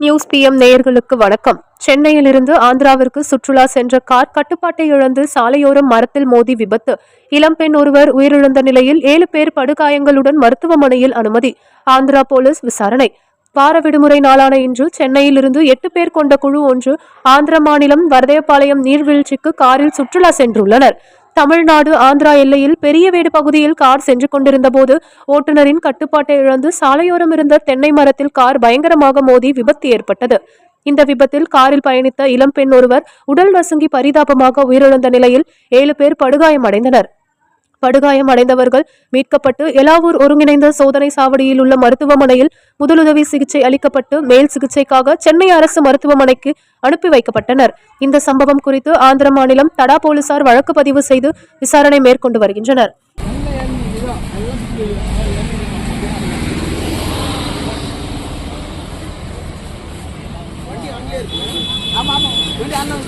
News PM நேயர்களுக்கு வணக்கம். சென்னையிலிருந்து ஆந்திராவிற்கு சுற்றுலா சென்ற கார் கட்டுப்பாட்டை இழந்து சாலையோரம் மரத்தில் மோதி விபத்து. இளம்பெண் ஒருவர் உயிரிழந்த நிலையில் ஏழு பேர் படுகாயங்களுடன் மருத்துவமனையில் அனுமதி. ஆந்திரா போலீஸ் விசாரணை. வார விடுமுறை நாளான இன்று சென்னையிலிருந்து எட்டு பேர் கொண்ட குழு ஒன்று ஆந்திர மாநிலம் வரதயபாளையம் நீர்வீழ்ச்சிக்கு காரில் சுற்றுலா சென்றுள்ளனர். தமிழ்நாடு ஆந்திரா எல்லையில் பெரியவேடு பகுதியில் கார் சென்று கொண்டிருந்த போது ஓட்டுநரின் கட்டுப்பாட்டை இழந்து சாலையோரம் இருந்த தென்னை மரத்தில் கார் பயங்கரமாக மோதி விபத்து ஏற்பட்டது. இந்த விபத்தில் காரில் பயணித்த இளம்பெண் ஒருவர் உடல் நசுங்கி பரிதாபமாக உயிரிழந்த நிலையில் ஏழு பேர் படுகாயமடைந்தனர். படுகாயம் அடைந்தவர்கள் மீட்கப்பட்டு எலாவூர் ஒருங்கிணைந்த சோதனை சாவடியில் உள்ள மருத்துவமனையில் முதலுதவி சிகிச்சை அளிக்கப்பட்டு மேல் சிகிச்சைக்காக சென்னை அரசு மருத்துவமனைக்கு அனுப்பி வைக்கப்பட்டனர். இந்த சம்பவம் குறித்து ஆந்திர மாநிலம் தடா போலீசார் வழக்கு பதிவு செய்து விசாரணை மேற்கொண்டு வருகின்றனர். ஆமா ஆமா. வண்டி அண்ணன்